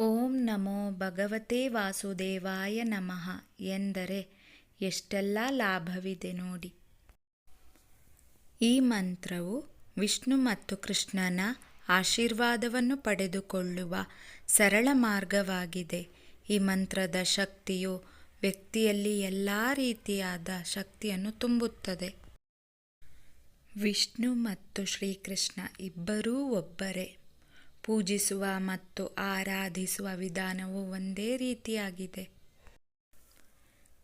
ಓಂ ನಮೋ ಭಗವತೆ ವಾಸುದೇವಾಯ ನಮಃ ಎಂದರೆ ಎಷ್ಟೆಲ್ಲ ಲಾಭವಿದೆ ನೋಡಿ. ಈ ಮಂತ್ರವು ವಿಷ್ಣು ಮತ್ತು ಕೃಷ್ಣನ ಆಶೀರ್ವಾದವನ್ನು ಪಡೆದುಕೊಳ್ಳುವ ಸರಳ ಮಾರ್ಗವಾಗಿದೆ. ಈ ಮಂತ್ರದ ಶಕ್ತಿಯು ವ್ಯಕ್ತಿಯಲ್ಲಿ ಎಲ್ಲ ರೀತಿಯಾದ ಶಕ್ತಿಯನ್ನು ತುಂಬುತ್ತದೆ. ವಿಷ್ಣು ಮತ್ತು ಶ್ರೀಕೃಷ್ಣ ಇಬ್ಬರೂ ಒಬ್ಬರೇ. ಪೂಜಿಸುವ ಮತ್ತು ಆರಾಧಿಸುವ ವಿಧಾನವು ಒಂದೇ ರೀತಿಯಾಗಿದೆ.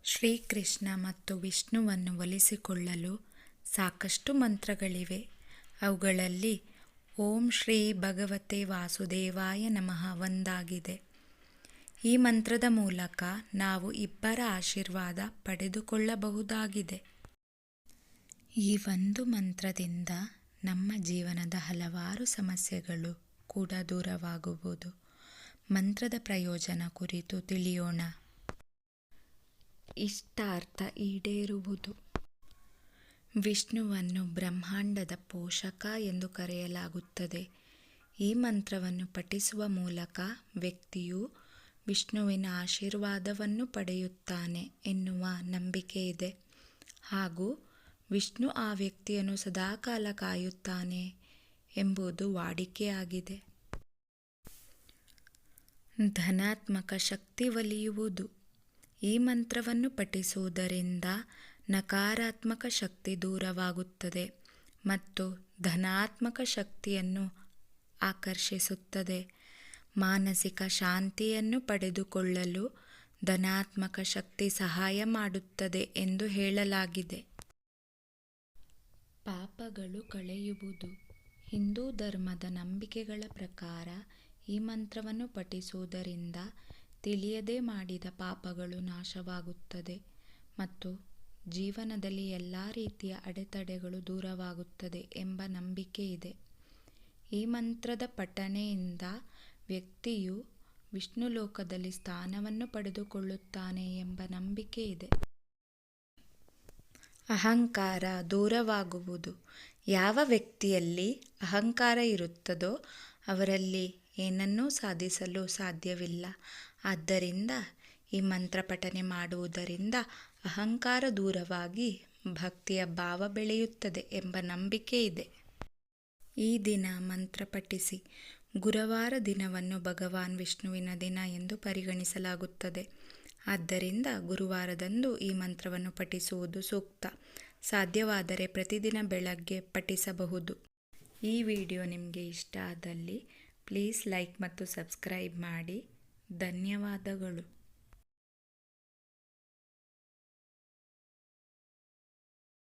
ಶ್ರೀಕೃಷ್ಣ ಮತ್ತು ವಿಷ್ಣುವನ್ನು ಒಲಿಸಿಕೊಳ್ಳಲು ಸಾಕಷ್ಟು ಮಂತ್ರಗಳಿವೆ. ಅವುಗಳಲ್ಲಿ ಓಂ ಶ್ರೀ ಭಗವತೆ ವಾಸುದೇವಾಯ ನಮಃ ಒಂದಾಗಿದೆ. ಈ ಮಂತ್ರದ ಮೂಲಕ ನಾವು ಇಬ್ಬರ ಆಶೀರ್ವಾದ ಪಡೆದುಕೊಳ್ಳಬಹುದಾಗಿದೆ. ಈ ಒಂದು ಮಂತ್ರದಿಂದ ನಮ್ಮ ಜೀವನದ ಹಲವಾರು ಸಮಸ್ಯೆಗಳು ಕೂಡ ದೂರವಾಗುವುದು. ಮಂತ್ರದ ಪ್ರಯೋಜನ ಕುರಿತು ತಿಳಿಯೋಣ. ಇಷ್ಟಾರ್ಥ ಈಡೇರುವುದು. ವಿಷ್ಣುವನ್ನು ಬ್ರಹ್ಮಾಂಡದ ಪೋಷಕ ಎಂದು ಕರೆಯಲಾಗುತ್ತದೆ. ಈ ಮಂತ್ರವನ್ನು ಪಠಿಸುವ ಮೂಲಕ ವ್ಯಕ್ತಿಯು ವಿಷ್ಣುವಿನ ಆಶೀರ್ವಾದವನ್ನು ಪಡೆಯುತ್ತಾನೆ ಎನ್ನುವ ನಂಬಿಕೆ ಇದೆ. ಹಾಗೂ ವಿಷ್ಣು ಆ ವ್ಯಕ್ತಿಯನ್ನು ಸದಾಕಾಲ ಕಾಯುತ್ತಾನೆ. ಎಂಬುದು ವಾಡಿಕೆಯಾಗಿದೆ. ಧನಾತ್ಮಕ ಶಕ್ತಿ ಒಲಿಯುವುದು. ಈ ಮಂತ್ರವನ್ನು ಪಠಿಸುವುದರಿಂದ ನಕಾರಾತ್ಮಕ ಶಕ್ತಿ ದೂರವಾಗುತ್ತದೆ ಮತ್ತು ಧನಾತ್ಮಕ ಶಕ್ತಿಯನ್ನು ಆಕರ್ಷಿಸುತ್ತದೆ. ಮಾನಸಿಕ ಶಾಂತಿಯನ್ನು ಪಡೆದುಕೊಳ್ಳಲು ಧನಾತ್ಮಕ ಶಕ್ತಿ ಸಹಾಯ ಮಾಡುತ್ತದೆ ಎಂದು ಹೇಳಲಾಗಿದೆ. ಪಾಪಗಳು ಕಳೆಯುವುದು. ಹಿಂದೂ ಧರ್ಮದ ನಂಬಿಕೆಗಳ ಪ್ರಕಾರ ಈ ಮಂತ್ರವನ್ನು ಪಠಿಸುವುದರಿಂದ ತಿಳಿಯದೆ ಮಾಡಿದ ಪಾಪಗಳು ನಾಶವಾಗುತ್ತದೆ ಮತ್ತು ಜೀವನದಲ್ಲಿ ಎಲ್ಲ ರೀತಿಯ ಅಡೆತಡೆಗಳು ದೂರವಾಗುತ್ತದೆ ಎಂಬ ನಂಬಿಕೆ ಇದೆ. ಈ ಮಂತ್ರದ ಪಠಣೆಯಿಂದ ವ್ಯಕ್ತಿಯು ವಿಷ್ಣು ಲೋಕದಲ್ಲಿ ಸ್ಥಾನವನ್ನು ಪಡೆದುಕೊಳ್ಳುತ್ತಾನೆ ಎಂಬ ನಂಬಿಕೆ ಇದೆ. ಅಹಂಕಾರ ದೂರವಾಗುವುದು ಯಾವ ವ್ಯಕ್ತಿಯಲ್ಲಿ ಅಹಂಕಾರ ಇರುತ್ತದೋ ಅವರಲ್ಲಿ ಏನನ್ನೂ ಸಾಧಿಸಲು ಸಾಧ್ಯವಿಲ್ಲ. ಆದ್ದರಿಂದ ಈ ಮಂತ್ರ ಪಠನೆ ಮಾಡುವುದರಿಂದ ಅಹಂಕಾರ ದೂರವಾಗಿ ಭಕ್ತಿಯ ಭಾವ ಬೆಳೆಯುತ್ತದೆ ಎಂಬ ನಂಬಿಕೆ ಇದೆ. ಈ ದಿನ ಮಂತ್ರ ಪಠಿಸಿ ಗುರುವಾರ ದಿನವನ್ನು ಭಗವಾನ್ ವಿಷ್ಣುವಿನ ದಿನ ಎಂದು ಪರಿಗಣಿಸಲಾಗುತ್ತದೆ. ಆದ್ದರಿಂದ ಗುರುವಾರದಂದು ಈ ಮಂತ್ರವನ್ನು ಪಠಿಸುವುದು ಸೂಕ್ತ. ಸಾಧ್ಯವಾದರೆ ಪ್ರತಿದಿನ ಬೆಳಗ್ಗೆ ಪಠಿಸಬಹುದು. ಈ ವಿಡಿಯೋ ನಿಮಗೆ ಇಷ್ಟ ಆದಲ್ಲಿ ಪ್ಲೀಸ್ ಲೈಕ್ ಮತ್ತು ಸಬ್ಸ್ಕ್ರೈಬ್ ಮಾಡಿ. ಧನ್ಯವಾದಗಳು.